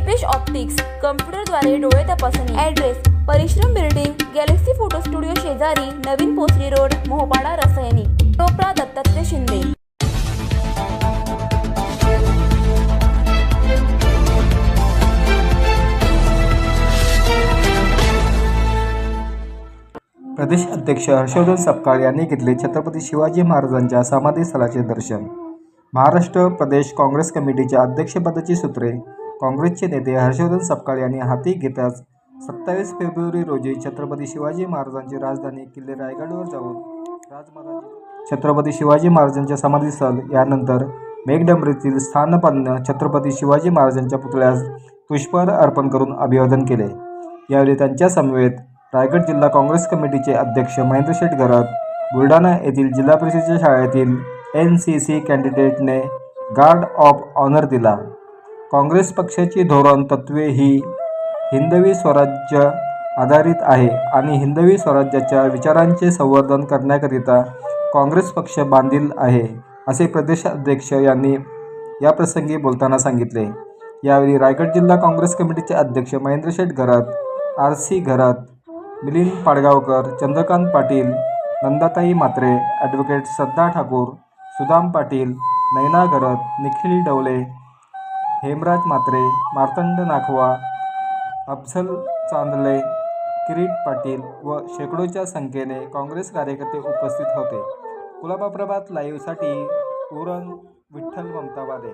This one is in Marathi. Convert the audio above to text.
दीपेश ऑप्टिक्स कम्प्युटरद्वारे डोळे तपासणी ॲड्रेस परिश्रम बिल्डिंग गॅलेक्सी फोटो स्टुडिओ शेजारी नवीन पोसरी रोड मोहपाडा रसायनी टोपरा दत्तात्रय शिंदे. प्रदेश अध्यक्ष हर्षवर्धन सपकाळ यांनी घेतले छत्रपती शिवाजी महाराजांच्या समाधीस्थळाचे दर्शन. महाराष्ट्र प्रदेश काँग्रेस कमिटीच्या अध्यक्षपदाची सूत्रे काँग्रेसचे नेते हर्षवर्धन सपकाळ यांनी हाती घेताच सत्तावीस फेब्रुवारी रोजी छत्रपती शिवाजी महाराजांची राजधानी किल्ले रायगडवर जाऊन राजमहाराज छत्रपती शिवाजी महाराजांच्या समाधीस्थळ यानंतर मेघडंबरीतील स्थानपान्न छत्रपती शिवाजी महाराजांच्या पुतळ्यास पुष्पहार अर्पण करून अभिवादन केले. यावेळी त्यांच्या समवेत रायगड जिल्हा काँग्रेस कमिटीचे अध्यक्ष महेंद्र शेठ घरात बुलढाणा येथील जिल्हा परिषदेच्या शाळेतील एन सी सी कॅन्डिडेटने गार्ड ऑफ ऑनर दिला. काँग्रेस पक्षाची धोरण तत्त्वे ही हिंदवी स्वराज्य आधारित आहे आणि हिंदवी स्वराज्याच्या विचारांचे संवर्धन करण्याकरिता काँग्रेस पक्ष बांधील आहे असे प्रदेशाध्यक्ष यांनी याप्रसंगी बोलताना सांगितले. यावेळी रायगड जिल्हा काँग्रेस कमिटीचे अध्यक्ष महेंद्र शेठ Gharat R C Gharat Milind Padgaonkar Chandrakant Patil Nandatai Matre advocate Shraddha Thakur Sudam Patil Naina Gharat Nikhil Dawle Hemraj Matre Martand Nakhwa Afzal Chandle Kirit Patil व शेकडोच्या संख्येने काँग्रेस कार्यकर्ते उपस्थित होते. कुलाबा प्रभात लाईव्हसाठी उरण विठ्ठल ममतावादे